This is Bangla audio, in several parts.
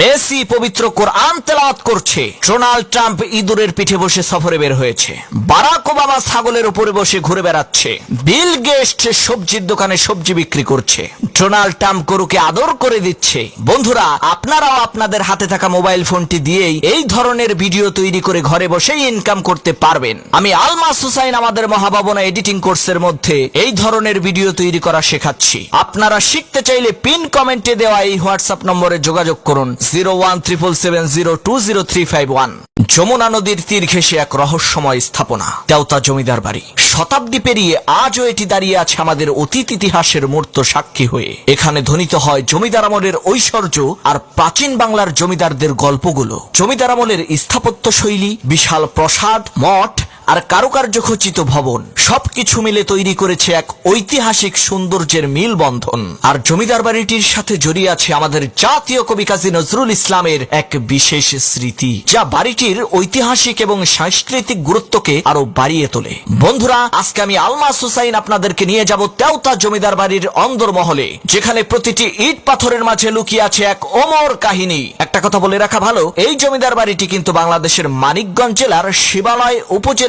মেসি পবিত্র কোরআন তেলাওয়াত করছে। ডোনাল্ড ট্রাম্প ইঁদুরের পিঠে বসে সফরে বের হয়েছে। বারাক ওবামা ছাগলের উপরে বসে ঘুরে বেড়াচ্ছে। বিল গেস্ট সবজির দোকানে সবজি বিক্রি করছে। ডোনাল্ড ট্রাম্প গরুকে আদর করে দিচ্ছে। বন্ধুরা, আপনারাও আপনাদের হাতে থাকা মোবাইল ফোনটি দিয়েই এই ধরনের ভিডিও তৈরি করে ঘরে বসেই ইনকাম করতে পারবেন। আমি আলমাস হুসাইন, আমাদের মহাভাবনা এডিটিং কোর্সের মধ্যে এই ধরনের ভিডিও তৈরি করা শেখাচ্ছি। আপনারা শিখতে চাইলে পিন কমেন্টে দেওয়া এই হোয়াটসঅ্যাপ নম্বরে যোগাযোগ করুন। Zero one triple seven zero two zero three five one. Jamuna নদীর তীর ঘেঁষে এক রহস্যময় স্থাপনা দেওতা জমিদার বাড়ি। শতাব্দী পেরিয়ে আজও এটি দাঁড়িয়ে আছে আমাদের অতীত ইতিহাসের মূর্ত সাক্ষী হয়ে। এখানে ধ্বনিত হয় জমিদার আমলের ঐশ্বর্য আর প্রাচীন বাংলার জমিদারদের গল্পগুলো। জমিদার আমলের স্থাপত্য শৈলী বিশাল প্রসাদ, মঠ আর কারুকার্য খচিত ভবন, সবকিছু মিলে তৈরি করেছে এক ঐতিহাসিক সৌন্দর্যের মিল বন্ধন আর জমিদার বাড়িটির সাথে জড়িয়ে আছে আমাদের জাতীয় কবি কাজী নজরুল ইসলামের এক বিশেষ স্মৃতি, যা বাড়িটির ঐতিহাসিক এবং সাংস্কৃতিক গুরুত্বকে আরও বাড়িয়ে তোলে। বন্ধুরা, আজকে আমি আলমাস হুসাইন আপনাদেরকে নিয়ে যাব তেওতা জমিদার বাড়ির অন্দরমহলে, যেখানে প্রতিটি ইট পাথরের মাঝে লুকিয়ে আছে এক অমর কাহিনী। একটা কথা বলে রাখা ভালো, এই জমিদার বাড়িটি কিন্তু বাংলাদেশের মানিকগঞ্জ জেলার শিবালয়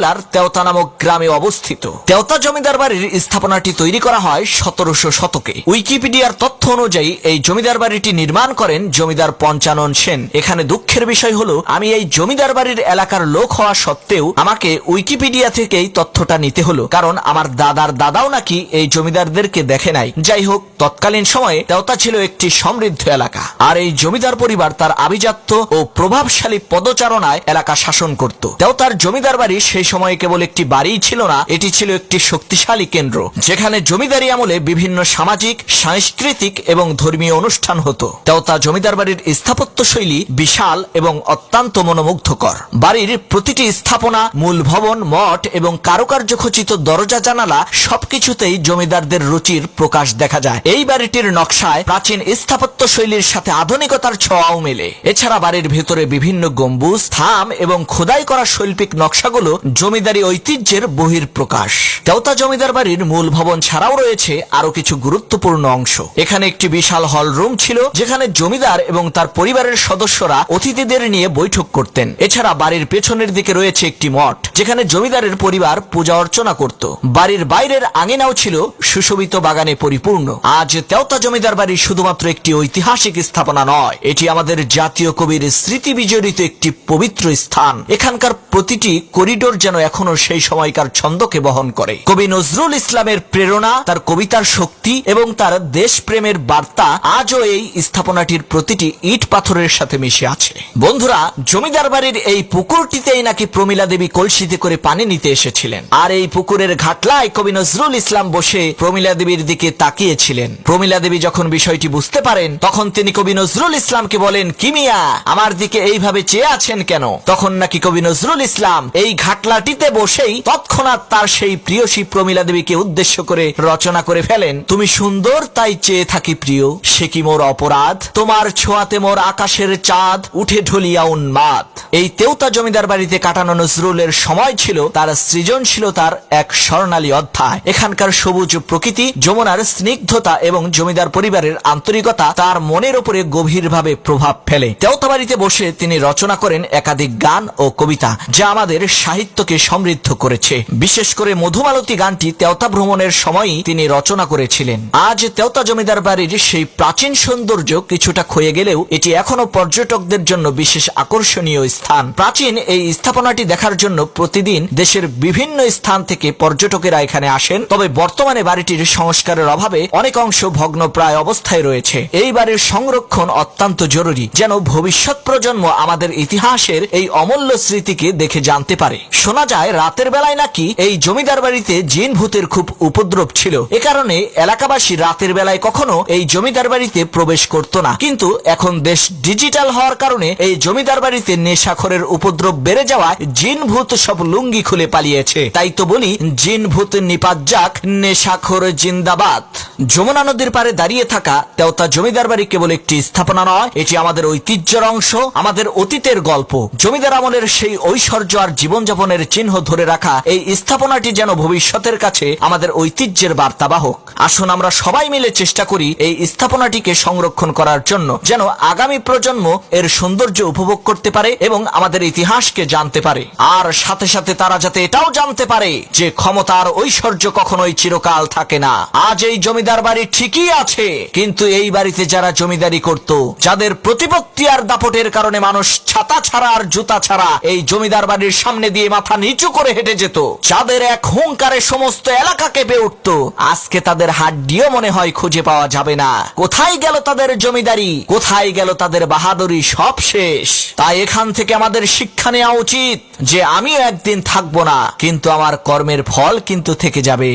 উপজেলার তেওতা নামক গ্রামে অবস্থিত। তেওতা জমিদার বাড়ির স্থাপনাটি তৈরি করা হয় সতেরোশো শতকে। উইকিপিডিয়ার তথ্য অনুযায়ী, এই জমিদার বাড়িটি নির্মাণ করেন জমিদার পঞ্চানন সেন। এখানে দুঃখের বিষয় হলো, আমি এই জমিদার বাড়ির এলাকার লোক হওয়া সত্ত্বেও আমাকে উইকিপিডিয়া থেকেই তথ্যটা নিতে হলো। কারণ আমার দাদার দাদাও নাকি এই জমিদারদেরকে দেখে নাই। যাই হোক, তৎকালীন সময়ে তেওতা ছিল একটি সমৃদ্ধ এলাকা। আর এই জমিদার পরিবার তার আভিজাত্য ও প্রভাবশালী পদচারণায় এলাকা শাসন করত। তেওতার জমিদার বাড়ি সেই সময়ে কেবল একটি বাড়িই ছিল না, এটি ছিল একটি শক্তিশালী কেন্দ্র। যেখানে জমিদারি আমলে বিভিন্ন সামাজিক, সাংস্কৃতিক এবং ধর্মীয় অনুষ্ঠান হতো। তেওতা জমিদার বাড়ির স্থাপত্য শৈলী বিশাল এবং অত্যন্ত মনোমুগ্ধকর। বাড়ির প্রতিটি স্থাপনা, মূল ভবন, মঠ এবং কারুকার্য খচিত দরজা, জানালা সবকিছুতেই জমিদারদের রুচির প্রকাশ দেখা যায়। এই বাড়িটির নকশায় প্রাচীন স্থাপত্য শৈলীর সাথে আধুনিকতার ছোঁয়াও মেলে। এছাড়া বাড়ির ভেতরে বিভিন্ন গম্বুজ, থাম এবং খোদাই করা শৈল্পিক নকশাগুলো জমিদারি ঐতিহ্যের বহির প্রকাশ তেওতা জমিদার বাড়ির মূল ভবন ছাড়াও রয়েছে আরও কিছু গুরুত্বপূর্ণ অংশ। এখানে একটি বিশাল হল রুম ছিল, যেখানে জমিদার এবং তার পরিবারের সদস্যরা অতিথিদের নিয়ে বৈঠক করতেন। এছাড়া বাড়ির পেছনের দিকে রয়েছে একটি মঠ, যেখানে জমিদারের পরিবার পূজা অর্চনা করত। বাড়ির বাইরের আঙিনাও ছিল সুশোভিত বাগানে পরিপূর্ণ। আজ তেওতা জমিদার বাড়ি শুধুমাত্র একটি ঐতিহাসিক স্থাপনা নয়, এটি আমাদের জাতীয় কবির স্মৃতি বিজড়িত একটি পবিত্র স্থান। এখানকার প্রতিটি করিডোর যেন এখনও সেই সময়কার ছন্দকে বহন করে। কবি নজরুল ইসলামের প্রেরণা, তার কবিতার শক্তি এবং তার দেশপ্রেমের বার্তা আজও এই স্থাপনাটির প্রতিটি ইট পাথরের সাথে মিশে আছে। বন্ধুরা, জমিদার বাড়ির এই পুকুরটিতেই নাকি প্রমিলা দেবী কলসিতে করে পানি নিতে এসেছিলেন। আর এই পুকুরের ঘাটলায় কবি নজরুল ইসলাম বসে প্রমিলা দেবীর দিকে তাকিয়েছিলেন। প্রমিলা দেবী যখন বিষয়টি বুঝতে পারেন, তখন তিনি কবি নজরুল ইসলামকে বলেন কিমিয়া আমার দিকে এইভাবে চেয়ে আছেন কেন? তখন নাকি কবি নজরুল ইসলাম এই ঘাটলাটিতে বসেই তৎক্ষণাৎ তার সেই প্রিয়সী প্রমিলা দেবীকে উদ্দেশ্য করে রচনা করে ফেলেন, তুমি সুন্দর, তাই চেয়ে থাকি প্রিয়, সে কি মোর অপরাধ? তোমার ছোঁয়াতে মোর আকাশের চাঁদ উঠে ঢলিয়া উন্মাদ। এই তেওতা জমিদার বাড়িতে কাটানো নজরুলের সময় ছিল, তার সৃজনশীলতার এক স্বর্ণালী অধ্যায়। এখানকার সবুজ প্রকৃতি, যমুনার স্নিগ্ধতা এবং জমিদার পরিবারের আন্তরিকতা তার মনের উপরে গভীরভাবে প্রভাব ফেলে। তেওতা বাড়িতে বসে তিনি রচনা করেন একাধিক গান ও কবিতা, যা আমাদের সাহিত্যকে সমৃদ্ধ করেছে। বিশেষ করে মধুমালতী গানটি তেওতা ভ্রমণের সময়ই তিনি রচনা করেছিলেন। আজ তেওতা জমিদার বাড়ির সেই প্রাচীন সৌন্দর্য কিছুটা ক্ষয়ে গেলেও এটি এখনও পর্যটকদের জন্য বিশেষ আকর্ষণীয় স্থান। প্রাচীন এই স্থাপনাটি দেখার জন্য প্রতিদিন দেশের বিভিন্ন স্থান থেকে পর্যটকেরা এখানে আসেন, তবে বর্তমানে বাড়িটির সংস্কারের অভাবে অনেক অংশ ভগ্ন প্রায় অবস্থায় রয়েছে। এই বাড়ির সংরক্ষণ অত্যন্ত জরুরি, যেন ভবিষ্যৎ প্রজন্ম আমাদের ইতিহাসের এই অমূল্য স্মৃতিকে দেখে জানতে পারে। শোনা যায়, রাতের বেলায় নাকি এই জমিদার বাড়িতে জিন ভূতের খুব উপদ্রব ছিল। এ কারণে এলাকাবাসী রাতের বেলায় কখনো এই জমিদার বাড়িতে প্রবেশ করত না। কিন্তু এখন দেশ ডিজিটাল হওয়ার কারণে এই জমিদার বাড়িতে নেশাখরের উপদ্রব বেড়ে যাওয়ায় জিন ভূত সব লুঙ্গি খুলে পালিয়েছে। তাই তো বলি জিন ভূত নিপাত যাক, নেশাখর জিন্দাবাদ। যমুনা নদীর পারে দাঁড়িয়ে থাকা তেওতা জমিদার বাড়ি কেবল একটি স্থাপনা নয়, এটি আমাদের ঐতিহ্যের অংশ, আমাদের অতীতের গল্প। জমিদার আমলের সেই ঐশ্বর্য আর জীবনযাপনের চিহ্ন ধরে রাখা এই স্থাপনাটি যেন ভবিষ্যতের কাছে আমাদের ঐতিহ্যের বার্তাবাহক। আসুন আমরা সবাই মিলে চেষ্টা করি এই স্থাপনাটিকে সংরক্ষণ করার জন্য যেন আগামী প্রজন্ম এর সৌন্দর্য উপভোগ করতে পারে এবং আমাদের ইতিহাসকে জানতে পারে। আর সাথে সাথে তারা যাতে এটাও জানতে পারে যে ক্ষমতার ঐশ্বর্য কখনোই চিরকাল থাকে না। আজ এই জমিদার বাড়ি ঠিকই আছে, কিন্তু এই বাড়িতে যারা জমিদারি করত, যাদের প্রতিপত্তি আর দাপটের কারণে মানুষ ছাতা ছাড়া আর জুতা ছাড়া এই জমিদার বাড়ির সামনে দিয়ে মাথা নিচু করে হেঁটে যেত, যাদের এক হুঙ্কারে সমস্ত এলাকা কেঁপে উঠত, আজকে তাদের হাড্ডিও মনে হয় খুঁজে পাওয়া যাবে না। কোথায় গেল তাদের জমিদারি? কোথায় গেল তাদের বাহাদুরি? সব শেষ। তাই এখান থেকে আমাদের শিক্ষা নেওয়া উচিত যে আমিও একদিন থাকব না, কিন্তু আমার কর্মের ফল কিন্তু থেকে যাবে।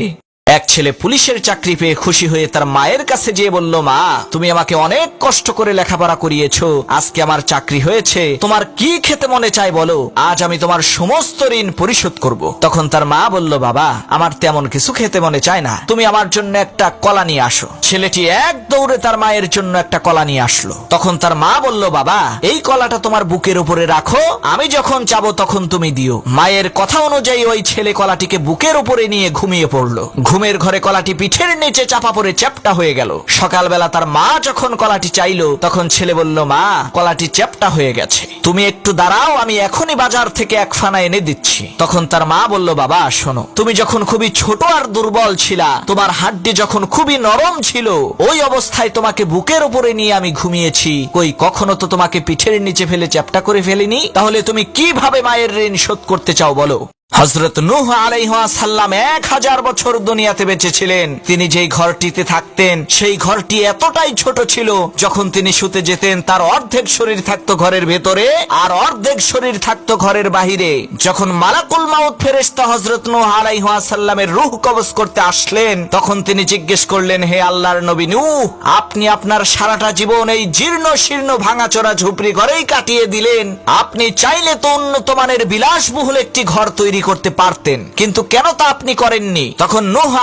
এক ছেলে পুলিশের চাকরি পেয়ে খুশি হয়ে তার মায়ের কাছে যেয়ে বলল, মা, তুমি আমাকে অনেক কষ্ট করে লেখাপড়া করিয়েছো। আজকে আমার চাকরি হয়েছে। তোমার কি খেতে মনে চায় বলো? আজ আমি তোমার সমস্ত ঋণ পরিশোধ করব। তখন তার মা বলল, বাবা, আমার তেমন কিছু খেতে মনে চায় না। তুমি আমার জন্য একটা কলা নিয়ে আসো। ছেলেটি এক দৌড়ে তার মায়ের জন্য একটা কলা নিয়ে আসলো। তখন তার মা বলল, বাবা, এই কলাটা তোমার বুকের উপরে রাখো। আমি যখন চাবো তখন তুমি দিও। মায়ের কথা অনুযায়ী ওই ছেলে কলাটিকে বুকের উপরে নিয়ে ঘুমিয়ে পড়ল। ঘুমের ঘরে কলাটি পিঠের নিচে চাপা পড়ে চ্যাপটা হয়ে গেল। সকালবেলা তার মা যখন কলাটি চাইলো, তখন ছেলে বলল, মা, কলাটি চ্যাপটা হয়ে গেছে। তুমি একটু দাঁড়াও, আমি এখনই বাজার থেকে এক ফানা এনে দিচ্ছি। তখন তার মা বলল, বাবা, শোনো, তুমি যখন খুবই ছোট আর দুর্বল ছিলা, তোমার হাড্ডি যখন খুবই নরম ছিল, ওই অবস্থায় তোমাকে বুকের উপরে নিয়ে আমি ঘুমিয়েছি। কই, কখনো তো তোমাকে পিঠের নিচে ফেলে চ্যাপটা করে ফেলিনি? তাহলে তুমি কীভাবে মায়ের ঋণ শোধ করতে চাও বলো? হজরত নূহ সাল্লাম এক হাজার বছর দুনিয়াতে বেঁচে ছিলেন। তিনি যেই ঘরটিতে থাকতেন, সেই ঘরটি এতটাই ছোট ছিল, যখন তিনি শুতে যেতেন, তার অর্ধেক শরীর থাকতো ঘরের ভেতরে আর অর্ধেক শরীর থাকতো ঘরের বাহিরে। যখন মালাকুল মাউত ফেরেস্তা হজরত নূহ সাল্লামের রুহ কবজ করতে আসলেন, তখন তিনি জিজ্ঞেস করলেন, হে আল্লাহর নবী নূহ, আপনি আপনার সারাটা জীবন এই জীর্ণ শীর্ণ ভাঙাচোরা ঝুপড়ি ঘরেই কাটিয়ে দিলেন। আপনি চাইলে তো উন্নত মানের বিলাসবহুল একটি ঘর তৈরি করতে পারতেন। কিন্তু কেন তা আপনি করেননি? তখন নূহ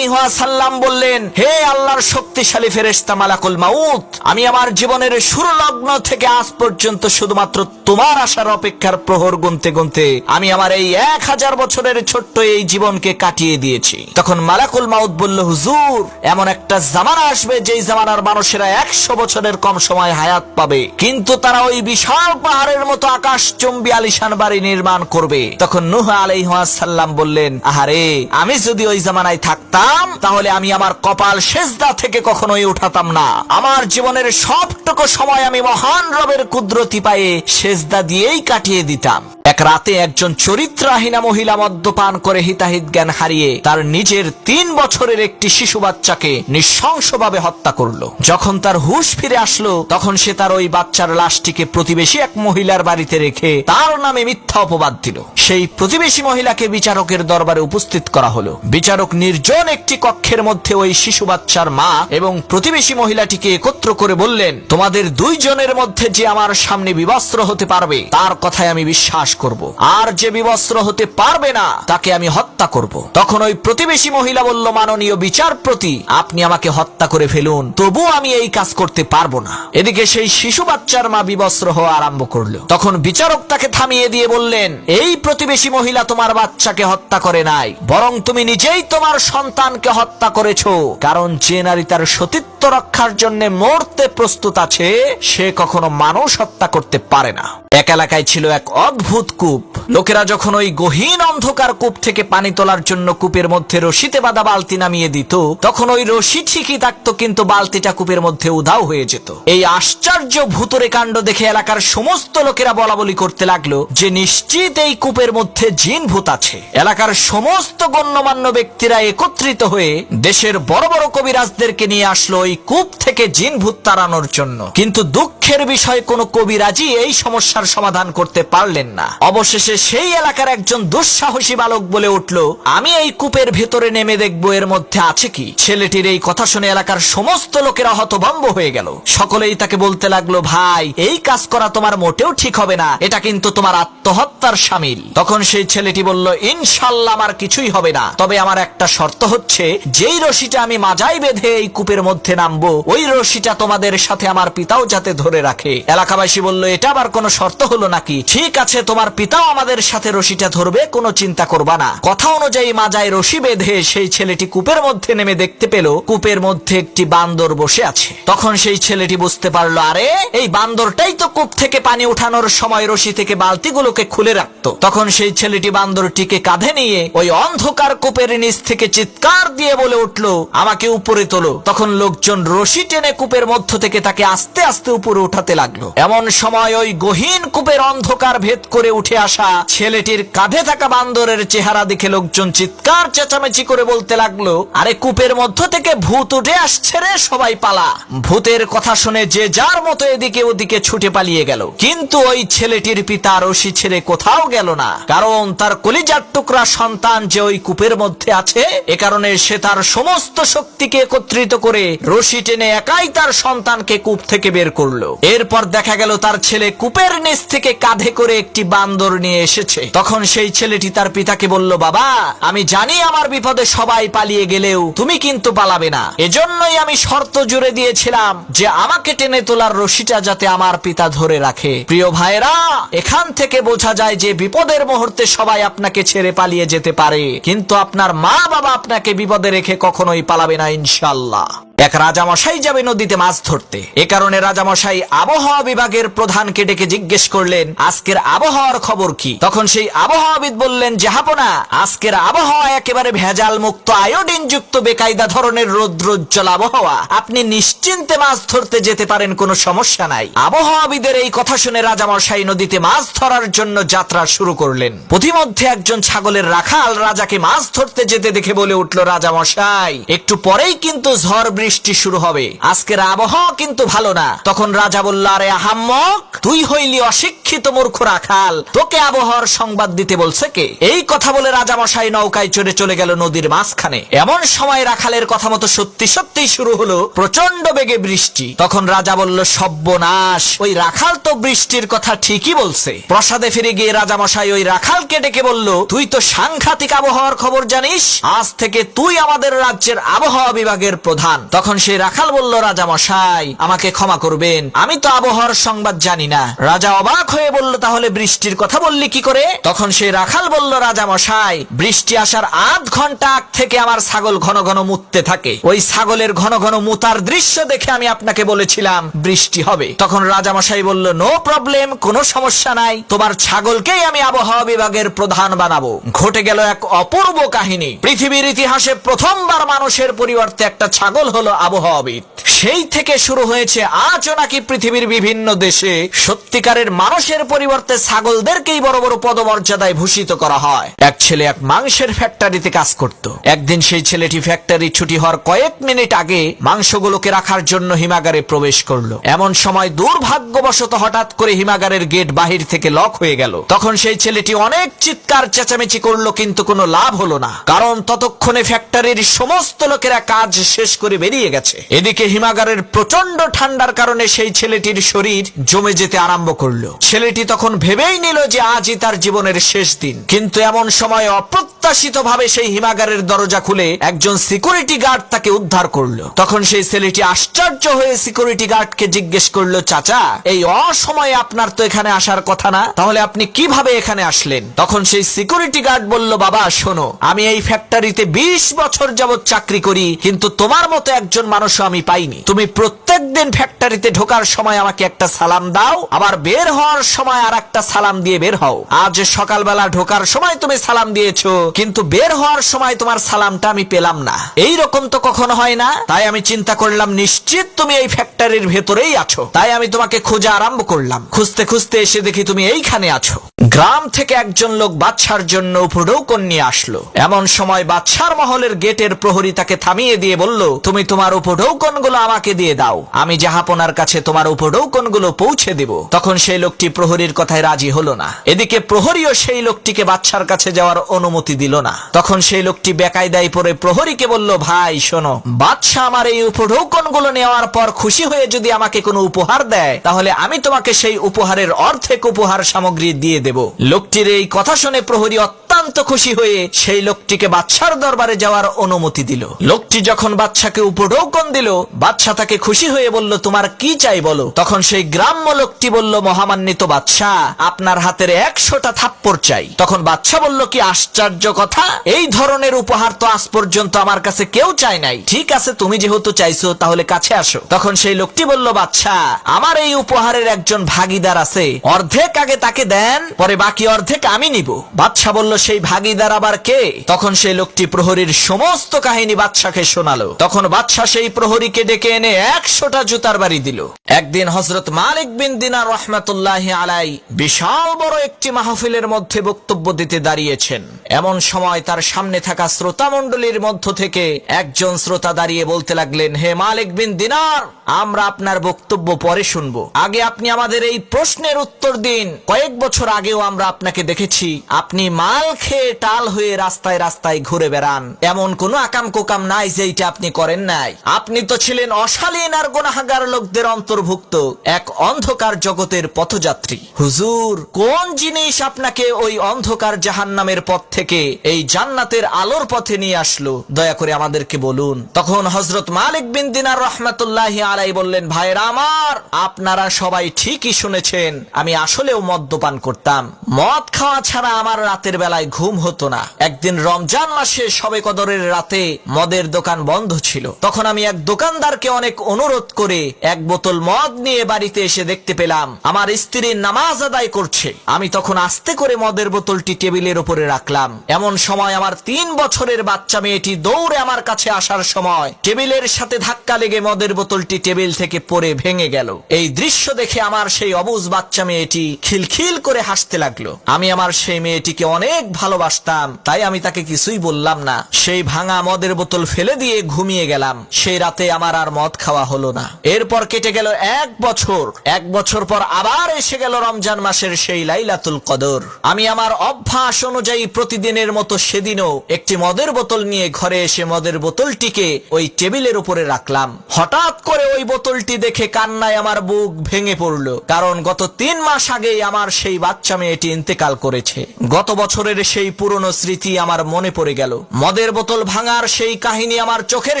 সাল্লাম বললেন, হে আল্লাহর শক্তিশালী ফেরেশতা মালাকুল মাউত, আমি আমার জীবনের শুরু লগ্ন থেকে আজ পর্যন্ত শুধুমাত্র তোমার আসার অপেক্ষার প্রহর গুনতে গুনতে আমি আমার এই এক হাজার বছরের ছোট্ট এই জীবনকে কাটিয়ে দিয়েছি। তখন মালাকুল মাউত বলল, হুজুর, এমন একটা জামানা আসবে যেই জামানার মানুষেরা একশো বছরের কম সময় হায়াত পাবে। কিন্তু তারা ওই বিশাল পাহাড়ের মতো আকাশ চম্বি আলিশান বাড়ি নির্মাণ করবে। তখন নুহ আলাইহাল্লাম বললেন, আহারে, আমি যদি ওই জামানায় থাকতাম, তাহলে আমি আমার কপাল সেজদা থেকে কখনোই উঠাতাম না। আমার জীবনের সবটুকু সময় আমি মহান রবের কুদরতি পায়ে সেজদা দিয়েই কাটিয়ে দিতাম। এক রাতে একজন চরিত্রহীনা মহিলা মদ্যপান করে হিতাহিত জ্ঞান হারিয়ে তার নিজের তিন বছরের একটি শিশু বাচ্চাকে নৃশংসভাবে হত্যা করল। যখন তার হুশ ফিরে আসলো, তখন সে তার ওই বাচ্চার লাশটিকে প্রতিবেশী এক মহিলার বাড়িতে রেখে তার নামে মিথ্যা অপবাদ দিল। সেই প্রতিবেশী মহিলাকে বিচারকের দরবারে উপস্থিত করা হলো। বিচারক নির্জন একটি কক্ষের মধ্যে ওই শিশু বাচ্চার মা এবং প্রতিবেশী মহিলাটিকে একত্র করে বললেন, তোমাদের দুইজনের মধ্যে যে আমার সামনে বিবস্ত্র হতে পারবে, তার কথায় আমি বিশ্বাস করব। আর যে বিবস্ত্র হতে পারবে না, তাকে আমি হত্যা করব। তখন ওই প্রতিবেশী মহিলা বলল, মাননীয় বিচারপ্রতি আপনি আমাকে হত্যা করে ফেলুন তবু আমি এই কাজ করতে পারব না। এদিকে সেই শিশু বাচ্চার মা বিবস্ত্র হওয়া আরম্ভ করল। তখন বিচারক তাকে থামিয়ে দিয়ে বললেন, এই প্রতিবেশী মহিলা তোমার বাচ্চাকে হত্যা করে নাই, বরং তুমি নিজেই তোমার সন্তানকে হত্যা করেছ। কারণ যে নারী তার সতীত্ব রক্ষার জন্য মরতে প্রস্তুত আছে, সে কখনো মানুষ হত্যা করতে পারে না। এক এলাকায় ছিল এক অদ্ভুত কূপ। লোকেরা যখন ওই গহীন অন্ধকার কূপ থেকে পানি তোলার জন্য কূপের মধ্যে রশিতে বাঁধা বালতি নামিয়ে দিত, তখন ওই রশি ঠিকই থাকতো, কিন্তু বালতিটা কূপের মধ্যে উধাও হয়ে যেত। এই আশ্চর্য ভূতরে কাণ্ড দেখে এলাকার সমস্ত লোকেরা বলা বলি করতে লাগল যে নিশ্চিত এই কূপের মধ্যে জিন ভূত আছে। এলাকার সমস্ত গণ্যমান্য ব্যক্তিরা একত্রিত হয়ে দেশের বড় বড় কবিরাজদেরকে নিয়ে আসলো ওই কূপ থেকে জিন ভূত তাড়ানোর জন্য। কিন্তু দুঃখের বিষয়, কোনো কবিরাজই এই সমস্যার সমাধান করতে পারলেন না। অবশেষে সেই এলাকার একজন দুঃসাহসী বালক বলে উঠল, আমি এই কূপের ভেতরে নেমে দেখব, এর মধ্যে আছে কি? ছেলেটির এই কথা শুনে এলাকার সমস্ত লোকেরা হতভম্ব হয়ে গেল। সকলেই তাকে বলতে লাগল, ভাই, এই কাজ করা তোমার মোটেও ঠিক হবে না, এটা কিন্তু তোমার আত্মহত্যার সামিল। তখন সেই ছেলেটি বলল, ইনশাল্লাহ আমার কিছুই হবে না, তবে আমার একটা শর্ত হচ্ছে, যেই রশিটা আমি মাজাই বেঁধে এই কূপের মধ্যে নামবো, ওই রশিটা তোমাদের সাথে আমার পিতাও যাতে ধরে রাখে। এলাকাবাসী বলল, এটা আবার কোনো শর্ত শর্ত হলো নাকি, ঠিক আছে, তোমার পিতাও আমাদের সাথে রশিটা ধরবে, কোনো চিন্তা করবা না। কথা অনুযায়ী মাজায় রশি বেঁধে সেই ছেলেটি কূপের মধ্যে নেমে দেখতে পেল, কূপের মধ্যে একটি বান্দর বসে আছে। তখন সেই ছেলেটি বুঝতে পারল, আরে, এই বান্দরটাই তো কূপ থেকে পানি উঠানোর সময় রশি থেকে বালতিগুলোকে খুলে রাখতো। তখন সেই ছেলেটি বান্দরটিকে কাঁধে নিয়ে ওই অন্ধকার কূপের নিচ থেকে চিৎকার দিয়ে বলে উঠল, আমাকে উপরে তোলো। তখন লোকজন রশি টেনে কূপের মধ্য থেকে তাকে আস্তে আস্তে উপরে উঠাতে লাগল। এমন সময় ওই গহীন কূপের অন্ধকার ভেদ করে উঠে আসা ছেলেটির কাঁধে থাকা বান্দরের চেহারা দেখে লোকজন চিৎকার, চেঁচামেচি করে বলতে লাগল, আরে কূপের মধ্য থেকে ভূত উঠে আসছে রে সবাই পালা। ভূতের কথা শুনে যে যার মতো এদিকে ওদিকে ছুটে পালিয়ে গেল। কিন্তু ওই ছেলেটির পিতা রশি ছেড়ে কোথাও গেল না, কারণ তার কলিজার টুকরা সন্তান যে ওই কূপের মধ্যে আছে, এ কারণে সে তার সমস্ত শক্তিকে একত্রিত করে রশি টেনে একাই তার সন্তানকে কূপ থেকে বের করল। এরপর দেখা গেল তার ছেলে কূপের নিচ থেকে কাঁধে করে একটি বান্দর নিয়ে এসেছে। তখন সেই ছেলেটি তার পিতাকে বলল, বাবা, আমি জানি আমার বিপদে সবাই পালিয়ে গেলেও তুমি কিন্তু পালাবে না। এজন্যই আমি শর্ত জুড়ে দিয়েছিলাম যে আমাকে টেনে তোলার রশিটা যাতে আমার পিতা ধরে রাখে। প্রিয় ভাইরা এখান থেকে বোঝা যায় যে বিপদের মুহূর্তে সবাই আপনাকে ছেড়ে পালিয়ে যেতে পারে। কিন্তু আপনার মা বাবা আপনাকে বিপদে রেখে কখনোই পালাবে না ইনশাল্লাহ এক রাজামশাই যাবে নদীতে মাছ ধরতে। এ কারণে রাজামশাই আবহাওয়া বিভাগের প্রধানকে ডেকে জিজ্ঞেস করলেন, আজকের আবহাওয়ার খবর কি? তখন সেই আবহাওয়াবিদ বললেন জাহাপনা আজকের আবহাওয়া একেবারে ভেজাল মুক্ত আয়োডিন যুক্ত বেকায়দা ধরনের রৌদ্রোজ্জ্বল আবহাওয়া। আপনি নিশ্চিন্তে মাছ ধরতে যেতে পারেন, কোনো সমস্যা নাই। আবহাওয়াবিদের এই কথা শুনে রাজামশাই নদীতে মাছ ধরার জন্য যাত্রা শুরু করলেন। পথিমধ্যে একজন ছাগলের রাখাল রাজাকে মাছ ধরতে যেতে দেখে বলে উঠল, রাজামশাই, একটু পরেই কিন্তু ঝড় শুরু হবে। আজকের আবহাওয়া কিন্তু ভালো না। তখন রাজা বলল, আরে আহাম্মক, তুই হইলি অশিক্ষিত মূর্খ রাখাল তোকে আবহাওয়ার সংবাদ দিতে বলছে কে? এই কথা বলে রাজামশাই নৌকায় চড়ে চলে গেল নদীর মাঝখানে। এমন সময় রাখালের কথা মতো সত্যি সত্যি শুরু হলো প্রচণ্ড বেগে বৃষ্টি। তখন রাজা বলল, সব্যনাশ, ওই রাখাল তো বৃষ্টির কথা ঠিকই বলছে। প্রসাদে ফিরে গিয়ে রাজামশাই ওই রাখালকে ডেকে বলল, তুই তো সাংঘাতিক আবহাওয়ার খবর জানিস? আজ থেকে তুই আমাদের রাজ্যের আবহাওয়া বিভাগের প্রধান। তখন সেই রাখাল বলল রাজামশাই আমাকে ক্ষমা করবেন। আমি তো আবহাওয়ার সংবাদ জানি না। রাজা অবাক হয়ে বলল, তাহলে বৃষ্টির কথা বললি কি করে? তখন সেই রাখাল বলল রাজামশাই বৃষ্টি আসার আধ ঘণ্টা আগ থেকে আমার ছাগল ঘন ঘন মুততে থাকে। ওই ছাগলের ঘন ঘন মুতার দৃশ্য দেখে আমি আপনাকে বলেছিলাম, বৃষ্টি হবে। তখন রাজামশাই বলল, নো প্রবলেম, কোনো সমস্যা নাই। তোমার ছাগলকেই আমি আবহাওয়া বিভাগের প্রধান বানাবো। ঘটে গেল এক অপূর্ব কাহিনী। পৃথিবীর ইতিহাসে প্রথমবার মানুষের পরিবর্তে একটা ছাগল হলো আবহাওয়াবিদ সেই থেকে শুরু হয়েছে আজও নাকি পৃথিবীর বিভিন্ন দেশে। সত্যিকারের মানুষের পরিবর্তে ছাগলদেরকেই বড় বড় পদমর্যাদায় ভূষিত করা হয়। এক ছেলে এক মাংসের ফ্যাক্টরিতে কাজ করত। একদিন সেই ছেলেটি ফ্যাক্টরি ছুটি হওয়ার কয়েক মিনিট আগে মাংসগুলোকে রাখার জন্য হিমাগারে প্রবেশ করল। এমন সময় দুর্ভাগ্যবশত হঠাৎ করে হিমাগারের গেট বাহির থেকে লক হয়ে গেল। তখন সেই ছেলেটি অনেক চিৎকার চেঁচামেচি করল, কিন্তু কোনো লাভ হলো না। কারণ ততক্ষণে ফ্যাক্টরির সমস্ত লোকেরা কাজ শেষ করে বেরিয়ে গেছে। এদিকে হিমাগারের প্রচণ্ড ঠান্ডার কারণে সেই ছেলেটির শরীর জমে যেতে আরম্ভ করল। ছেলেটি তখন ভেবেই নিল যে আজই তার জীবনের শেষ দিন। কিন্তু এমন সময় অপ্রত্যাশিত ভাবে সেই হিমাগারের দরজা খুলে একজন সিকিউরিটি গার্ড তাকে উদ্ধার করল। তখন সেই ছেলেটি আশ্চর্য হয়ে সিকিউরিটি গার্ডকে জিজ্ঞেস করল, চাচা, এই অসময়ে আপনার তো এখানে আসার কথা না? তাহলে আপনি কীভাবে এখানে আসলেন? তখন সেই সিকিউরিটি গার্ড বলল, বাবা, শোনো, আমি এই ফ্যাক্টরিতে বিশ বছর যাবৎ চাকরি করি, কিন্তু তোমার মতো একজন মানুষও আমি পাইনি। তুমি প্রত্যেক দিন ফ্যাক্টরিতে ঢোকার সময় আমাকে একটা সালাম দাও, আবার বের হওয়ার সময় আর একটা সালাম দিয়ে বের হও। আজ সকালবেলা ঢোকার সময় তুমি সালাম দিয়েছ, কিন্তু বের হওয়ার সময় তোমার সালামটা আমি পেলাম না। এই রকম তো কখনো হয় না। তাই আমি চিন্তা করলাম, নিশ্চিত তুমি এই ফ্যাক্টরির ভেতরেই আছো। তাই আমি তোমাকে খোঁজা আরম্ভ করলাম। খুঁজতে খুঁজতে এসে দেখি তুমি এইখানে আছো। গ্রাম থেকে একজন লোক বাচ্চার জন্য উপঢৌকন নিয়ে আসলো। এমন সময় বাচ্চার মহলের গেটের প্রহরী তাকে থামিয়ে দিয়ে বলল, তুমি তোমার উপঢৌকনগুলো আমাকে দিয়ে দাও। আমি জাহাপনার কাছে তোমার উপঢৌকনগুলো পৌঁছে দিব। তখন সেই লোকটি প্রহরীর কথায় রাজি হলো না। এদিকে প্রহরীও সেই লোকটিকে বাচ্চার কাছে যাওয়ার অনুমতি দিল না। তখন সেই লোকটি বেকায়দায় পরে প্রহরীকে বলল, ভাই, শোনো বাচ্চা আমার এই উপঢৌকনগুলো নেওয়ার পর খুশি হয়ে যদি আমাকে কোনো উপহার দেয়, তাহলে আমি তোমাকে সেই উপহারের অর্ধেক উপহার সামগ্রী দিয়ে দেব। লোকটির এই কথা শুনে প্রহরী অত্যন্ত খুশি হয়ে সেই লোকটিকে বাদশার দরবারে যাওয়ার অনুমতি দিল। লোকটি যখন বাদশাকে উপঢৌকন দিল, বাদশা তাকে খুশি হয়ে বলল, তোমার কি চাই বলো? তখন সেই গ্রাম্য লোকটি বলল, মহামান্বিত বাদশাহ আপনার হাতের একশোটা থাপ্পড় চাই। তখন বাদশা বলল, কি আশ্চর্য কথা, এই ধরনের উপহার তো আজ পর্যন্ত আমার কাছে কেউ চায় নাই। ঠিক আছে, তুমি যেহেতু চাইছো, তাহলে কাছে আসো। তখন সেই লোকটি বলল, বাদশা, আমার এই উপহারের একজন ভাগিদার আছে, অর্ধেক আগে তাকে দেন, পরে বাকি অর্ধেক আমি নিব। বাদশা বলল সেই ভাগিদার আবার কে? তখন সেই লোকটি প্রহরীর সমস্ত কাহিনী বাদশাকে শোনালো। তখন বাদশা সেই প্রহরীকে ডেকে এনে একশোটা জুতার বাড়ি দিল। একদিন হজরত মালিক বিন দিনার রহমাতুল্লাহ আলাই বিশাল বড় একটি মাহফিলের মধ্যে বক্তব্য দিতে দাঁড়িয়েছেন। এমন সময় তার সামনে থাকা শ্রোতা মণ্ডলীর মধ্য থেকে একজন শ্রোতা দাঁড়িয়ে বলতে লাগলেন, হে মালিক বিন দিনার, আমরা আপনার বক্তব্য পরে শুনব। আগে আপনি আমাদের এই প্রশ্নের উত্তর দিন। কয়েক বছর আগেও আমরা আপনাকে দেখেছি। আপনি মাল খেয়ে টাল হয়ে রাস্তায় রাস্তায় ঘুরে বেড়ান। এমন কোনো আকাম কোকাম নাই যে এইটা আপনি করেন নাই। আপনি তো ছিলেন অশালীন আর গুনাহাগার লোকদের অন্তর্ভুক্ত, এক অন্ধকার জগতের পথযাত্রী। হুজুর, কোন জিনিস আপনাকে ওই অন্ধকার জাহান্নামের পথ থেকে এই জান্নাতের আলোর পথে নিয়ে আসলো? দয়া করে আমাদেরকে বলুন। তখন হজরত মালিক বিন দিনার রহমাতুল্লাহ আলাই বললেন ভাইরা আমার, আপনারা সবাই ঠিকই শুনেছেন, আমি আসলেও মদ্যপান করতাম। মদ খাওয়া ছাড়া আমার রাতের বেলায় ঘুম হতো না। একদিন রমজান মাসে সবে কদরের রাতে মদের দোকান বন্ধ ছিল। তখন আমি এক দোকানদারকে অনেক অনুরোধ করে এক বোতল মদ নিয়ে বাড়িতে এসে দেখতে পেলাম, আমার স্ত্রীর নামাজ আদায় করছে। আমি তখন আস্তে করে মদের বোতলটি টেবিলের উপরে রাখলাম। এমন সময় আমার তিন বছরের বাচ্চা মেয়েটি দৌড়ে আমার কাছে আসার সময় টেবিলের সাথে ধাক্কা লেগে মদের বোতলটি টেবিল থেকে পড়ে ভেঙে গেল। এই দৃশ্য দেখে আমার সেই অবুজ বাচ্চা মেয়েটি খিলখিল করে হাসতে লাগল। আমি আমার সেই মেয়েটিকে অনেক ভালোবাসতাম। তাই আমি তাকে কিছুই বললাম না। সেই ভাঙা মদের বোতল ফেলে দিয়ে ঘুমিয়ে গেলাম। সেই রাতে আমার আর মদ খাওয়া হলো না। এরপর কেটে গেল এক বছর। এক বছর পর আবার এসে গেল রমজান মাসের সেই লাইলাতুল কদর। আমি আমার অভ্যাস অনুযায়ী প্রতিদিনের মতো সেদিনও একটি মদের বোতল নিয়ে ঘরে এসে মদের বোতলটিকে ওই টেবিলের উপরে রাখলাম। হঠাৎ করে ওই বোতলটি দেখে কান্নায় আমার বুক ভেঙে পড়ল। কারণ গত তিন মাস আগেই আমার সেই বাচ্চা মেয়েটি ইন্তেকাল করেছে। গত বছরের সেই পুরনো স্মৃতি আমার মনে পড়ে গেল। মদের বোতল ভাঙার সেই কাহিনী আমার চোখের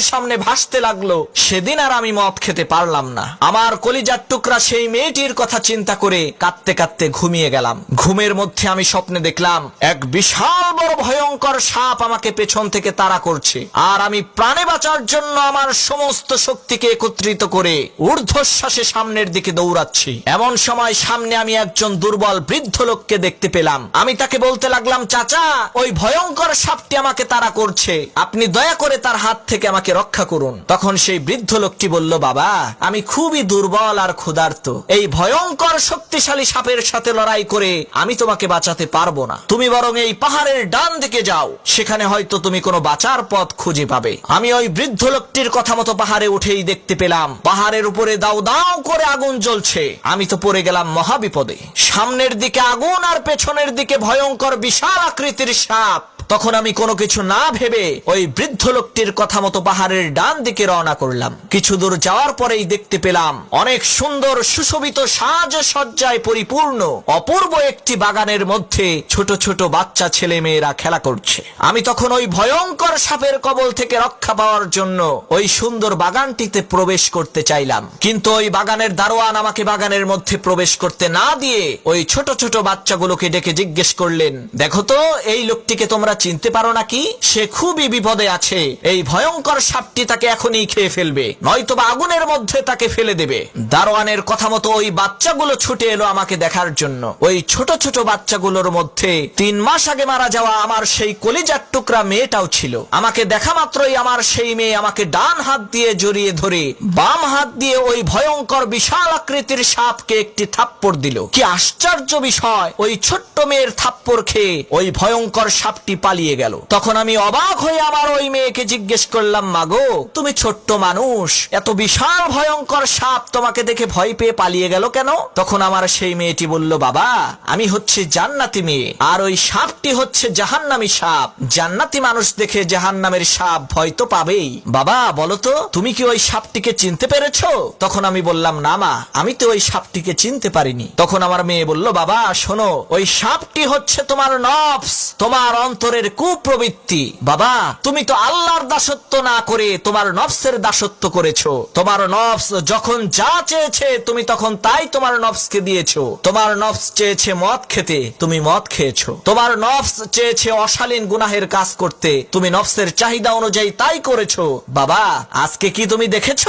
সামনে ভাসতে লাগল। সেদিন আর আমি মদ খেতে পারলাম না। আমার কলিজার টুকরা সেই মেয়েটির কথা চিন্তা করে কাঁদতে কাঁদতে ঘুমিয়ে গেলাম। ঘুমের মধ্যে আমি স্বপ্নে দেখলাম, এক বিশাল বড় ভয়ঙ্কর সাপ আমাকে পেছন থেকে তাড়া করছে। আর আমি প্রাণে বাঁচার জন্য আমার সমস্ত শক্তিকে একত্রিত করে ঊর্ধ্বশ্বাসে সামনের দিকে দৌড়াচ্ছি। এমন সময় সামনে আমি একজন দুর্বল বৃদ্ধ লোককে দেখতে পেলাম। আমি তাকে বলতে লাগলাম চাচা, ওই ভয়ঙ্কর সাপটি আমাকে তাড়া করছে। আপনি দয়া করে তার হাত থেকে আমাকে রক্ষা করুন। তখন সেই বৃদ্ধ লোকটি বলল, বাবা, আমি খুবই দুর্বল আর ক্ষুধার্ত। এই ভয়ঙ্কর শক্তিশালী সাপের সাথে লড়াই করে আমি তোমাকে বাঁচাতে পারব না। তুমি বরং এই পাহাড়ের ডান দিকে যাও। সেখানে হয়তো তুমি কোনো বাঁচার পথ খুঁজে পাবে। আমি ওই বৃদ্ধ লোকটির কথা মতো পাহাড়ে উঠেই দেখতে পেলাম, পাহাড়ের উপরে দাও দাও করে আগুন জ্বলছে। আমি তো পড়ে গেলাম মহাবিপদে। সামনের দিকে আগুন আর পেছনের দিকে ভয়ঙ্কর বিশাল আকৃতির সাপ। তখন আমি কোনো কিছু না ভেবে ওই বৃদ্ধ লোকটির কথা মতো পাহাড়ের ডান দিকে রওনা করলাম। কিছু দূর যাওয়ার পরেই দেখতে পেলাম, অনেক সুন্দর সুশোভিত সাজ সজ্জায় পরিপূর্ণ অপূর্ব একটি বাগানের মধ্যে ছোট ছোট বাচ্চা ছেলে মেয়েরা খেলা করছে। আমি তখন ওই ভয়ঙ্কর সাপের কবল থেকে রক্ষা পাওয়ার জন্য ওই সুন্দর বাগানটিতে প্রবেশ করতে চাইলাম। কিন্তু ওই বাগানের দারোয়ান আমাকে বাগানের মধ্যে প্রবেশ করতে না দিয়ে ওই ছোট ছোট বাচ্চাগুলোকে ডেকে জিজ্ঞেস করলেন, দেখো তো, এই লোকটিকে তোমরা চিনতে পারো নাকি? সে খুবই বিপদে আছে। এই ভয়ঙ্কর সাপটি তাকে এখনই খেয়ে ফেলবে। নয়তোবা আগুনের মধ্যে তাকে ফেলে দেবে। দারোয়ানের কথা মতো ওই বাচ্চাগুলো ছুটে এলো আমাকে দেখার জন্য। ওই ছোট ছোট বাচ্চাগুলোর মধ্যে তিন মাস আগে মারা যাওয়া আমার সেই কলিজার টুকরা মেয়েটাও ছিল। আমাকে দেখা মাত্রই আমার সেই মেয়ে আমাকে ডান হাত দিয়ে জড়িয়ে ধরে বাম হাত দিয়ে ওই ভয়ঙ্কর বিশাল আকৃতির সাপকে একটি থাপ্পড় দিল। কি আশ্চর্য বিষয়! ওই ছোট্ট মেয়ের থাপ্পড় খেয়ে ওই ভয়ঙ্কর সাপটি পালিয়ে গেল। তখন আমি অবাক হয়ে আমার ওই মেয়েকে জিজ্ঞেস করলাম মাগো তুমি ছোট্ট মানুষ, এত বিশাল ভয়ঙ্কর সাপ তোমাকে দেখে ভয় পেয়ে পালিয়ে গেল কেন? তখন আমার সেই মেয়েটি বলল, বাবা, আমি হচ্ছে জান্নাতি মেয়ে, আর ওই সাপটি হচ্ছে জাহান্নামী সাপ। জান্নাতি মানুষ দেখে জাহান্নামের সাপ ভয় তো পাবেই। বাবা, বলো তো, তুমি কি ওই সাপটিকে চিনতে পেরেছ? তখন আমি বললাম, না মা, আমি তো ওই সাপটিকে চিনতে পারিনি। তখন আমার মেয়ে বলল, বাবা, শোনো, ওই সাপটি হচ্ছে তোমার নফস, তোমার অন্তরের কুপ্রবৃত্তি। বাবা, তুমি তো আল্লাহর দাসত্ব না করে তোমার নফসের দাসত্ব করেছ। তোমার নফস যখন যা চেয়েছে, তুমি তখন তাই তোমার নফসকে দিয়েছ। তোমার নফস চেয়েছে মদ খেতে, তুমি মদ খেয়েছো। তোমার নফস চেয়েছে অশালীন গুনাহের কাজ করতে, তুমি নফসের চাহিদা অনুযায়ী তাই করেছ। বাবা, আজকে কি তুমি দেখেছ?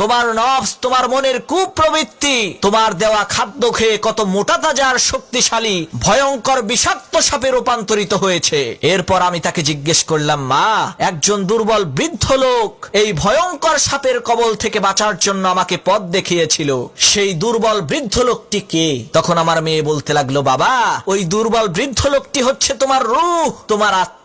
তোমার নফস তোমার মনের কুপ্রবৃত্তি। তোমার দেওয়া খাদ্য খেয়ে কত মোটা তাজার শক্তিশালী, ভয়ঙ্কর বিষাক্ত সাপে রূপান্তরিত হয়েছে। এরপর আমি তাকে জিজ্ঞেস করলাম, মা, একজন দুর্বল বৃদ্ধ লোক এই ভয়ঙ্কর সাপের কবল থেকে বাঁচার জন্য আমাকে পথ দেখিয়েছিল। সেই দুর্বল বৃদ্ধ লোকটি কে? তখন আমার মেয়ে বলতে লাগল, বাবা, ওই দুর্বল বৃদ্ধ লোকটি হচ্ছে তোমার রূহ, তোমার আত্মা।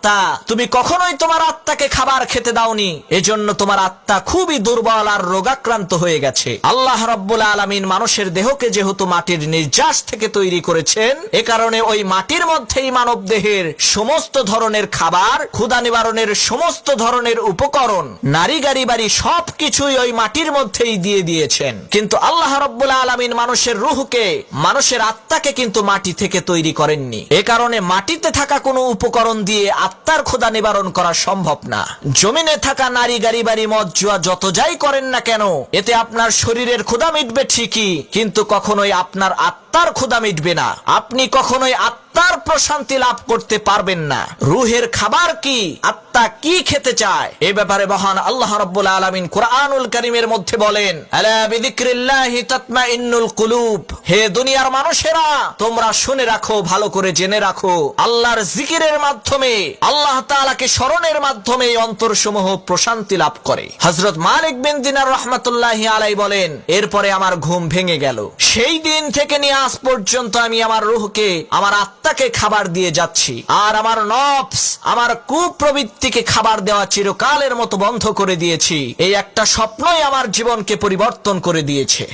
তুমি কখনোই তোমার আত্মাকে খাবার খেতে দাওনি। এজন্য তোমার আত্মা খুবই দুর্বল আর রোগাক্রান্ত হয়ে গেছে। আল্লাহ রব্বুল আলমিন মানুষের দেহকে যেহেতু মাটির নির্যাস থেকে তৈরি করেছেন, এ কারণে ওই মাটির মধ্যেই মানব দেহের সমস্ত ধরনের খাবার ক্ষুদা নিবারণের সমস্ত ধরনের উপকরণ, নারী গাড়ি বাড়ি সবকিছুই ওই মাটির মধ্যেই দিয়ে দিয়েছেন। কিন্তু আল্লাহ রব্বুল আলমিন মানুষের রুহকে, মানুষের আত্মাকে কিন্তু মাটি থেকে তৈরি করেননি। এ কারণে মাটিতে থাকা কোনো উপকরণ দিয়ে আত্মার ক্ষুদা নিবারণ করা সম্ভব না। জমিনে থাকা নারী, গাড়ি, বাড়ি, মদ, জুয়া যত যাই করেন না কেন, এতে আপনার শরীরের ক্ষুদা মিটবে ঠিকই, কিন্তু কখনোই আপনার আত্মার ক্ষুদা মিটবে না। আপনি কখনোই আত্মার প্রশান্তি লাভ করতে পারবেন না। রুহের খাবার কি? আত্মা কি খেতে চায়? এ ব্যাপারে মহান আল্লাহ রাব্বুল আলামিন কোরআনুল কারীমের মধ্যে বলেন হে দুনিয়ার মানুষেরা, তোমরা শুনে রাখো, ভালো করে জেনে রাখো। আল্লাহর জিকিরের মাধ্যমে, আল্লাহ তাআলাকে স্মরণের মাধ্যমে অন্তরসমূহ প্রশান্তি লাভ করে। হজরত মালিক বিন দিনার রাহমাতুল্লাহি আলাই বলেন, এরপরে আমার ঘুম ভেঙে গেল। সেই দিন থেকে নিয়ে আজ পর্যন্ত আমি আমার রুহকে, আমার আত্মাকে খাবার দিয়ে যাচ্ছি। আর আমার নফস, আমার কুপ্রবৃত্তিকে খাবার দেওয়া চিরকালের মতো বন্ধ করে দিয়েছি। এই একটা স্বপ্নই আমার জীবনকে পরিবর্তন করে দিয়েছে।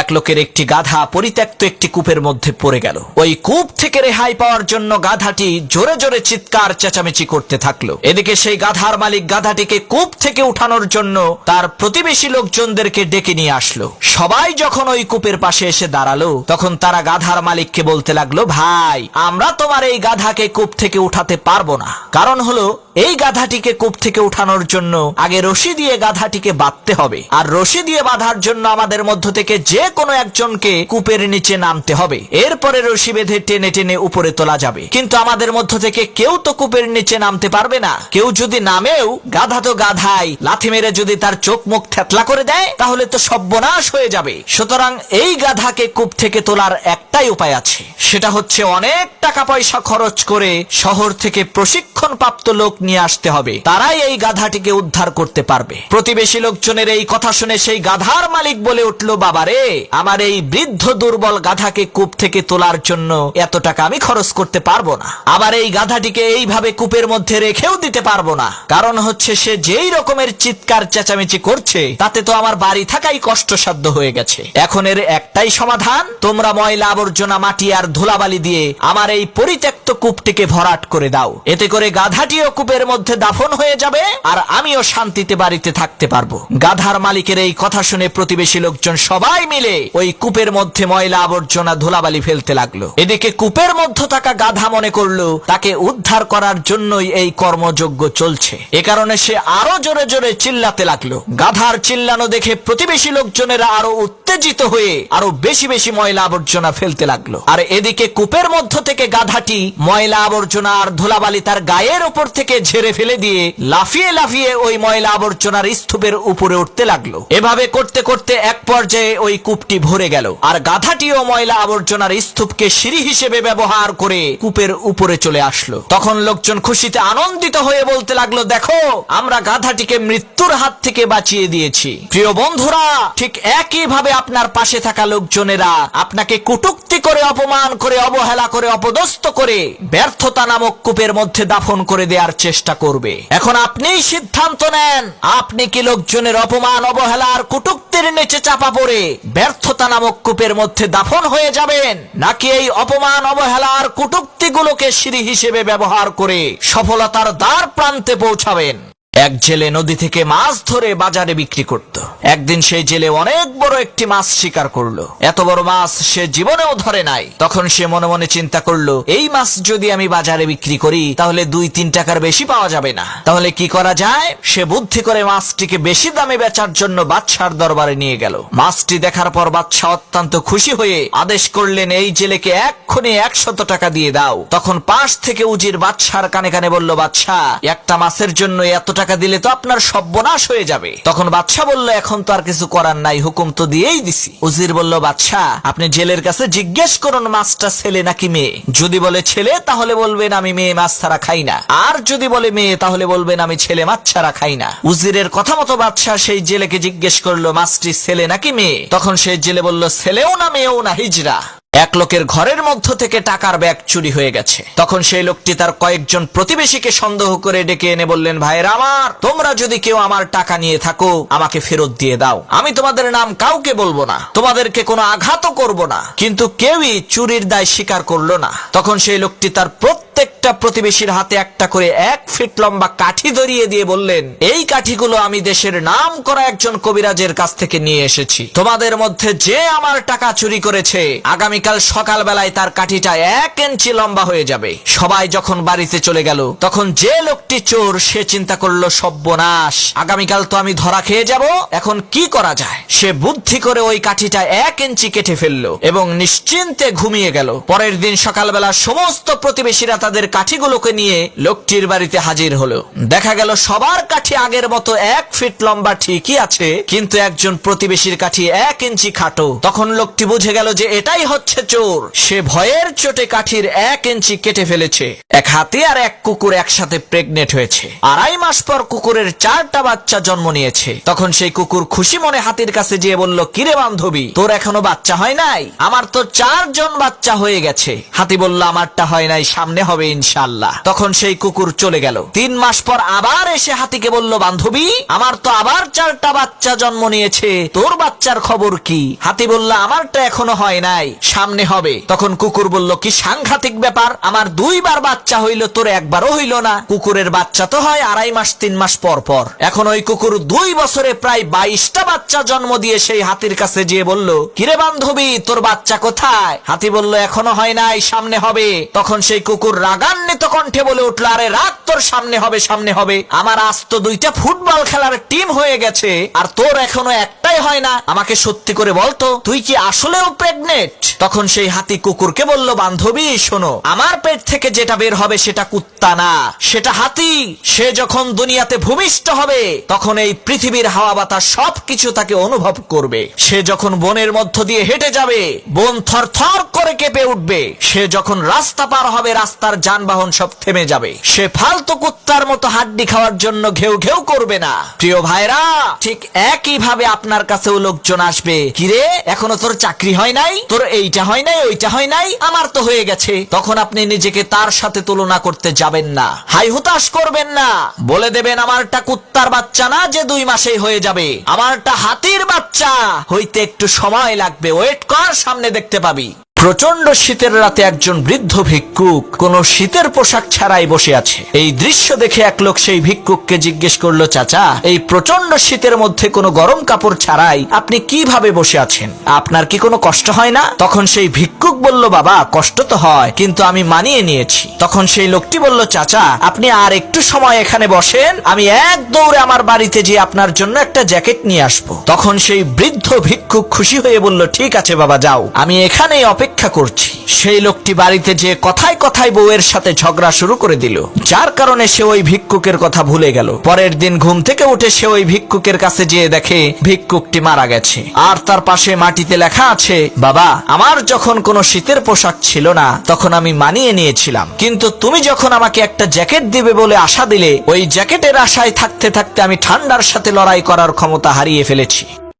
এক লোকের একটি গাধা পরিত্যক্ত একটি কূপের মধ্যে পড়ে গেল। ওই কূপ থেকে রেহাই পাওয়ার জন্য গাধাটি জোরে জোরে চিৎকার চেঁচামেচি করতে থাকল। এদিকে সেই গাধার মালিক গাধাটিকে কূপ থেকে উঠানোর জন্য তার প্রতিবেশী লোকজনদেরকে ডেকে নিয়ে আসলো। সবাই যখন ওই কূপের পাশে এসে দাঁড়াল, তখন তারা গাধার মালিককে বলতে লাগল, ভাই, আমরা তোমার এই গাধাকে কূপ থেকে উঠাতে পারব না। কারণ হলো, এই গাধাটিকে কূপ থেকে উঠানোর জন্য আগে রশি দিয়ে গাধাটিকে বাঁধতে হবে। আর রশি দিয়ে বাঁধার জন্য আমাদের মধ্য থেকে যে কোনো একজনকে কূপের নিচে নামতে হবে। এরপরে রশি বেঁধে টেনে টেনে উপরে তোলা যাবে। কিন্তু আমাদের মধ্য থেকে কেউ তো কূপের নিচে নামতে পারবে না। কেউ যদি নামেও গাধা তো গাধাই, লাথি মেরে যদি তার চোখ মুখ থেতলা করে দেয়, তাহলে তো সর্বনাশ হয়ে যাবে। সুতরাং এই গাধাকে কূপ থেকে তোলার একটাই উপায় আছে। সেটা হচ্ছে অনেক টাকা পয়সা খরচ করে শহর থেকে প্রশিক্ষণ প্রাপ্ত লোক নিয়ে আসতে হবে। তারাই এই গাধাটিকে উদ্ধার করতে পারবে। প্রতিবেশী লোকজনের এই কথা শুনে সেই গাধার মালিক বলে উঠল, বাবারে আমার এই বৃদ্ধ দুর্বল গাধাকে কূপ থেকে তোলার জন্য এত টাকা আমি খরচ করতে পারব না। আবার এই গাধাটিকে এইভাবে কূপের মধ্যে রেখেও দিতে পারব না। কারণ হচ্ছে সে যেই রকমের চিৎকার চেঁচামেচি করছে, তাতে তো আমার বাড়ি থাকাই কষ্টসাধ্য হয়ে গেছে। এখন এর একটাই সমাধান, তোমরা ময়লা আবর্জনা, মাটি আর ধুলাবালি দিয়ে আমার এই পরিত্যক্ত কূপটিকে ভরাট করে দাও। এতে করে গাধাটিও কূপের মধ্যে দাফন হয়ে যাবে আর আমিও শান্তিতে বাড়িতে থাকতে পারব। গাধার মালিকের এই কথা শুনে প্রতিবেশী লোকজন সবাই মিলে ওই কূপের মধ্যে ময়লা আবর্জনা ধুলাবালি ফেলতে লাগল। এদিকে কূপের মধ্যে থাকা গাধা মনে করল, তাকে উদ্ধার করার জন্যই এই কর্মযজ্ঞ চলছে। এ কারণে সে আরও জোরে জোরে চিল্লাতে লাগল। গাধার চিল্লানো দেখে প্রতিবেশী লোকজনেরা আরও উত্তেজিত হয়ে আরও বেশি বেশি ময়লা আবর্জনা ফেলতে লাগল। আর এদিকে কূপের মধ্য থেকে গাধাটি ময়লা আবর্জনা আর ধুলাবালি তার গায়ের উপর থেকে ঝেড়ে ফেলে দিয়ে লাফিয়ে লাফিয়ে ওই ময়লা আবর্জনার স্তূপের উপরে উঠতে লাগল। এভাবে করতে করতে এক পর্যায়ে ওই কূপটি ভরে গেল। আর গাধাটিও ময়লা আবর্জনার স্তূপকে সিঁড়ি হিসেবে ব্যবহার করে কূপের উপরে চলে আসলো। তখন লোকজন খুশিতে আনন্দিত হয়ে বলতে লাগল, দেখো, আমরা গাধাটিকে মৃত্যুর হাত থেকে বাঁচিয়ে দিয়েছি। প্রিয় বন্ধুরা, ঠিক একই ভাবে আপনার পাশে থাকা লোকজনেরা আপনাকে কুটুক্তি করে, অপমান করে, অবহেলা করে, অপদস্থ করে ব্যর্থতা নামক কূপের মধ্যে দাফন করে দেওয়ার চেষ্টা করবে। এখন আপনিই সিদ্ধান্ত নেন, আপনি কি লোকজনের অপমান অবহেলা আর কুটুক্তির নিচে চাপা পড়ে ব্যর্থতা নামক কূপের মধ্যে দাফন হয়ে যাবেন। নাকি এই অপমান অবহেলার কটুক্তিগুলোকে সিঁড়ি হিসেবে ব্যবহার করে সফলতার দ্বার প্রান্তে পৌঁছাবেন? এক জেলে নদী থেকে মাছ ধরে বাজারে বিক্রি করত। একদিন সেই জেলে অনেক বড় একটি মাছ শিকার করল। এত বড় মাছ সে জীবনেও ধরে নাই। তখন সে মনে মনে চিন্তা করল, এই মাছ যদি আমি বাজারে বিক্রি করি, তাহলে দুই তিন টাকার বেশি পাওয়া যাবে না। তাহলে কি করা যায়? সে বুদ্ধি করে মাছটিকে বেশি দামে বেচার জন্য বাদশার দরবারে নিয়ে গেল। মাছটি দেখার পর বাদশাহ অত্যন্ত খুশি হয়ে আদেশ করলেন, এই জেলেকে এক্ষুনি একশত টাকা দিয়ে দাও। তখন পাশ থেকে উজির বাদশার কানে কানে বলল, বাদশাহ, একটা মাছের জন্য এত দিলে তো আপনার সর্বনাশ হয়ে যাবে। তখন বাদশাহ বলল, এখন তো আর কিছু করার নাই, হুকুম তো দিয়েই দিছি। উজির বলল, বাদশাহ, আপনি জেলের কাছে জিজ্ঞেস করুন মাছটা ছেলে নাকি মেয়ে। যদি বলে ছেলে, তাহলে বলবেন, আমি মেয়ে মাছ ছাড়া খাই না। আর যদি বলে মেয়ে, তাহলে বলবেন, আমি ছেলে মাছ ছাড়া খাই না। উজিরের কথা মতো বাদশাহ সেই জেলেকে জিজ্ঞেস করল মাছটি ছেলে নাকি মেয়ে? তখন সেই জেলে বলল, ছেলেও না, মেয়েও না, হিজরা। এক লোকের ঘরের মধ্য থেকে টাকার ব্যাগ চুরি হয়ে গেছে। তখন সেই লোকটি তার কয়েকজন প্রতিবেশীকে সন্দেহ করে ডেকে এনে বললেন, ভাইয়ের আমার, তোমরা যদি কেউ আমার টাকা নিয়ে থাকো, আমাকে ফেরত দিয়ে দাও। আমি তোমাদের নাম কাউকে বলব না। তোমাদেরকে কোনো আঘাতও করব না। কিন্তু কেউই চুরির দায় স্বীকার করল না। তখন সেই লোকটি তার প্রত্যেকটা প্রতিবেশীর হাতে একটা করে এক ফিট লম্বা কাঠি ধরিয়ে দিয়ে বললেন, এই কাঠিগুলো আমি দেশের নাম করা একজন কবিরাজের কাছ থেকে নিয়ে এসেছি। তোমাদের মধ্যে যে আমার টাকা চুরি করেছে, আগামীকাল সকালবেলায় তার কাঠিটা এক ইঞ্চি লম্বা হয়ে যাবে। সবাই যখন বাড়িতে চলে গেল, তখন যে লোকটি চোর, সে চিন্তা করল, সব্যনাশ, আগামীকাল তো আমি ধরা খেয়ে যাব, এখন কি করা যায়? সে বুদ্ধি করে ওই কাঠিটা এক ইঞ্চি কেটে ফেলল এবং নিশ্চিন্তে ঘুমিয়ে গেল। পরের দিন সকালবেলা সমস্ত প্রতিবেশীরা তাদের কাঠিগুলোকে নিয়ে লোকটির বাড়িতে হাজির হলো। দেখা গেল সবার কাঠি আগের মতো এক ফিট লম্বা ঠিকই আছে, কিন্তু একজন প্রতিবেশীর কাঠি এক ইঞ্চি খাটো। তখন লোকটি বুঝে গেল যে এটাই হচ্ছে চোর। সে ভয়ের চোটে কাঠির এক ইঞ্চি কেটে ফেলেছে। এক হাতি আর এক কুকুর একসাথে প্রেগনেন্ট হয়েছে। আড়াই মাস পর কুকুরের চারটা বাচ্চা জন্ম নিয়েছে। তখন সেই কুকুর খুশি মনে হাতির কাছে গিয়ে বলল, কিরে বান্ধবী, তোর এখনও বাচ্চা হয় নাই? আমার তো চারজন বাচ্চা হয়ে গেছে। হাতি বলল, আমারটা হয় নাই, সামনে হবে ইনশাল্লাহ তখন সেই কুকুর চলে গেল। তিন মাস পর আবার এসে হাতিকে বলল, বান্ধবী, আমার তো আবার চারটা বাচ্চা জন্ম নিয়েছে। তোর বাচ্চার খবর কি? হাতি বলল আমারটা এখনও হয় নাই, সামনে হবে। তখন কুকুর বলল, কি সাংঘাতিক ব্যাপার, আমার দুইবার বাচ্চা হইল, তোর একবারও হইল না। কুকুরের বাচ্চা তো হয় আড়াই মাস, তিন মাস পর পর। এখন ওই কুকুর দুই বছরে প্রায় বাইশটা বাচ্চা জন্ম দিয়ে সেই হাতির কাছে যেয়ে বলল, কিরে বান্ধবী, তোর বাচ্চা কোথায়? হাতি বলল, এখনও হয় নাই, সামনে হবে। তখন সেই কুকুর রাগান্বিত কণ্ঠে বলে উঠল, আরে রাত তোর সামনে হবে সামনে হবে। আমার আজ তো দুইটা ফুটবল খেলার টিম হয়ে গেছে, আর তোর এখনও একটাই হয় না। আমাকে সত্যি করে বলতো তুই কি আসলেও প্রেগনেন্ট তখন সেই হাতি কুকুরকে বলল, বান্ধবী, শোনো, আমার পেট থেকে যেটা বের হবে সেটা কুত্তা না, সেটা হাতি। সে যখন দুনিয়াতে ভূমিষ্ঠ হবে, তখন এই পৃথিবীর হাওয়া বাতাস সবকিছু তাকে অনুভব করবে। সে যখন বনের মধ্য দিয়ে হেঁটে যাবে, বন থর থর করে কেঁপে উঠবে। সে যখন রাস্তা পার হবে, রাস্তার যানবাহন সব থেমে যাবে। সে ফালতু কুত্তার মতো হাড্ডি খাওয়ার জন্য ঘেউ ঘেউ করবে না। প্রিয় ভাইরা, ঠিক একই ভাবে আপনার কাছেও লোকজন আসবে। কিরে, এখনও তোর চাকরি হয় নাই? তোর এইটা হয় নাই, ওইটা হয় নাই? আমার তো হয়ে গেছে। তখন আপনি নিজেকে তার সাথে তুলনা করতে যাবেন না। হাই হুতাশ করবেন না। বলে দেবেন, আমারটা কুত্তার বাচ্চা না যে দুই মাসেই হয়ে যাবে। আমারটা হাতির বাচ্চা। হইতে একটু সময় লাগবে। ওয়েট কর, সামনে দেখতে পাবি। প্রচণ্ড শীতের রাতে একজন বৃদ্ধ ভিক্ষুক কোন শীতের পোশাক ছাড়াই বসে আছে। এই দৃশ্য দেখে এক লোক সেই ভিক্ষুককে জিজ্ঞেস করল, চাচা, এই প্রচণ্ড শীতের মধ্যে কোনো গরম কাপড় ছাড়াই আপনি কীভাবে বসে আছেন? আপনার কি কোনো কষ্ট হয় না? তখন সেই ভিক্ষুক বলল, বাবা, কষ্ট তো হয়, কিন্তু আমি মানিয়ে নিয়েছি। তখন সেই লোকটি বলল, চাচা, আপনি আর একটু সময় এখানে বসেন, আমি এক দৌড়ে আমার বাড়িতে যেয়ে আপনার জন্য একটা জ্যাকেট নিয়ে আসব। তখন সেই বৃদ্ধ ভিক্ষুক খুশি হয়ে বলল, ঠিক আছে বাবা, যাও। আমি এখানেই অপেক্ষা অপেক্ষা করছি। সেই লোকটি বাড়িতে যে কথায় কথায় বউয়ের সাথে ঝগড়া শুরু করে দিল। যার কারণে সে ওই ভিক্ষুকের কথা ভুলে গেল। পরের দিন ঘুম থেকে উঠে সে ওই ভিক্ষুকের কাছে যেয়ে দেখে ভিক্ষুকটি মারা গেছে। আর তার পাশে মাটিতে লেখা আছে, বাবা, আমার যখন কোনো শীতের পোশাক ছিল না, তখন আমি মানিয়ে নিয়েছিলাম। কিন্তু তুমি যখন আমাকে একটা জ্যাকেট দিবে বলে আশা দিলে, ওই জ্যাকেটের আশায় থাকতে থাকতে আমি ঠান্ডার সাথে লড়াই করার ক্ষমতা হারিয়ে ফেলেছি।